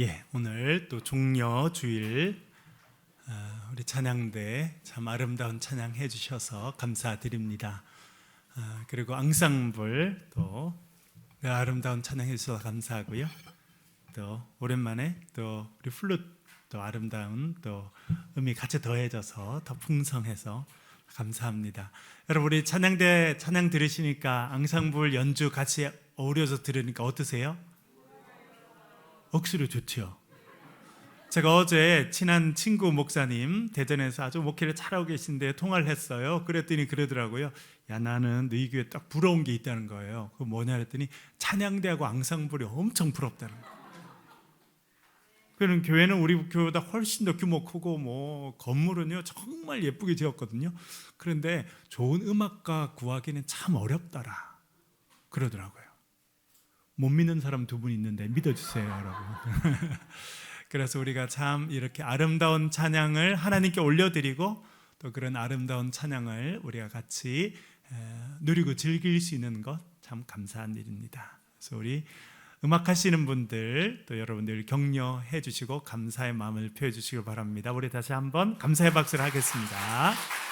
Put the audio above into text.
예, 오늘 또 종려 주일 어, 우리 찬양대 참 아름다운 찬양 해주셔서 감사드립니다. 어, 그리고 앙상블 또 아름다운 찬양 해주셔서 감사하고요. 또 오랜만에 또 우리 플룻 또 아름다운 또 음이 같이 더해져서 더 풍성해서 감사합니다. 여러분 우리 찬양대 찬양 들으시니까 앙상블 연주 같이 어우러져 들으니까 어떠세요? 억수로 좋죠. 제가 어제 친한 친구 목사님 대전에서 아주 목회를 잘하고 계신데 통화를 했어요. 그랬더니 그러더라고요. 야 나는 너희 교회 딱 부러운 게 있다는 거예요. 그 뭐냐 그랬더니 찬양대하고 앙상블이 엄청 부럽다는 거예요. 그는 교회는 우리 교회보다 훨씬 더 규모 크고 뭐 건물은요 정말 예쁘게 지었거든요. 그런데 좋은 음악가 구하기는 참 어렵더라. 그러더라고요. 못 믿는 사람 두 분 있는데 믿어주세요, 여러분. 그래서 우리가 참 이렇게 아름다운 찬양을 하나님께 올려드리고 또 그런 아름다운 찬양을 우리가 같이 에, 누리고 즐길 수 있는 것 참 감사한 일입니다. 그래서 우리 음악 하시는 분들 또 여러분들 격려해 주시고 감사의 마음을 표해 주시길 바랍니다. 우리 다시 한번 감사의 박수를 하겠습니다.